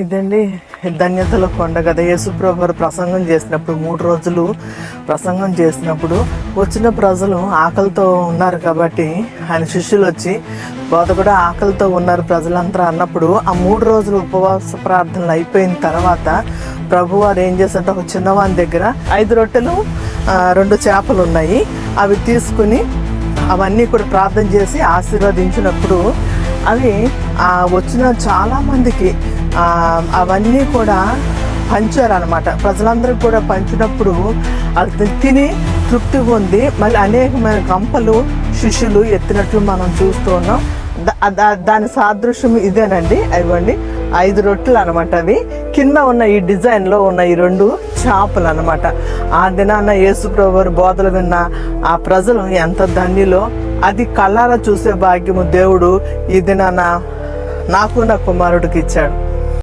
ఇదండి ధన్యతల కొండ కదా. యేసుప్రభు ప్రసంగం చేసినప్పుడు మూడు రోజులు ప్రసంగం చేసినప్పుడు వచ్చిన ప్రజలు ఆకలితో ఉన్నారు కాబట్టి ఆయన శిష్యులు వచ్చి బోధ కూడా ఆకలితో ఉన్నారు ప్రజలంతా అన్నప్పుడు ఆ మూడు రోజులు ఉపవాస ప్రార్థనలు అయిపోయిన తర్వాత ప్రభు వారు ఏం చేశారంటే ఒక చిన్నవాని దగ్గర ఐదు రొట్టెలు రెండు చేపలు ఉన్నాయి. అవి తీసుకుని అవన్నీ కూడా ప్రార్థన చేసి ఆశీర్వదించినప్పుడు అవి వచ్చిన చాలామందికి అవన్నీ కూడా పంచారు అనమాట ప్రజలందరికీ కూడా పంచినప్పుడు అది తిని తృప్తి పొంది మళ్ళీ అనేకమైన కంపలు శిష్యులు ఎత్తినట్లు మనం చూస్తూ ఉన్నాం. దాని సాదృశ్యం ఇదేనండి. ఇవ్వండి ఐదు రొట్టెలు అనమాట అవి. కింద ఉన్న ఈ డిజైన్లో ఉన్న ఈ రెండు చేపలు అనమాట ఆ దినాన యేసుప్రభు బోధలు విన్న ఆ ప్రజలు ఎంత ధన్యులో. అది కళ్ళారా చూసే భాగ్యము దేవుడు ఈ దినాన నాకు నా కుమారుడికి ఇచ్చాడు.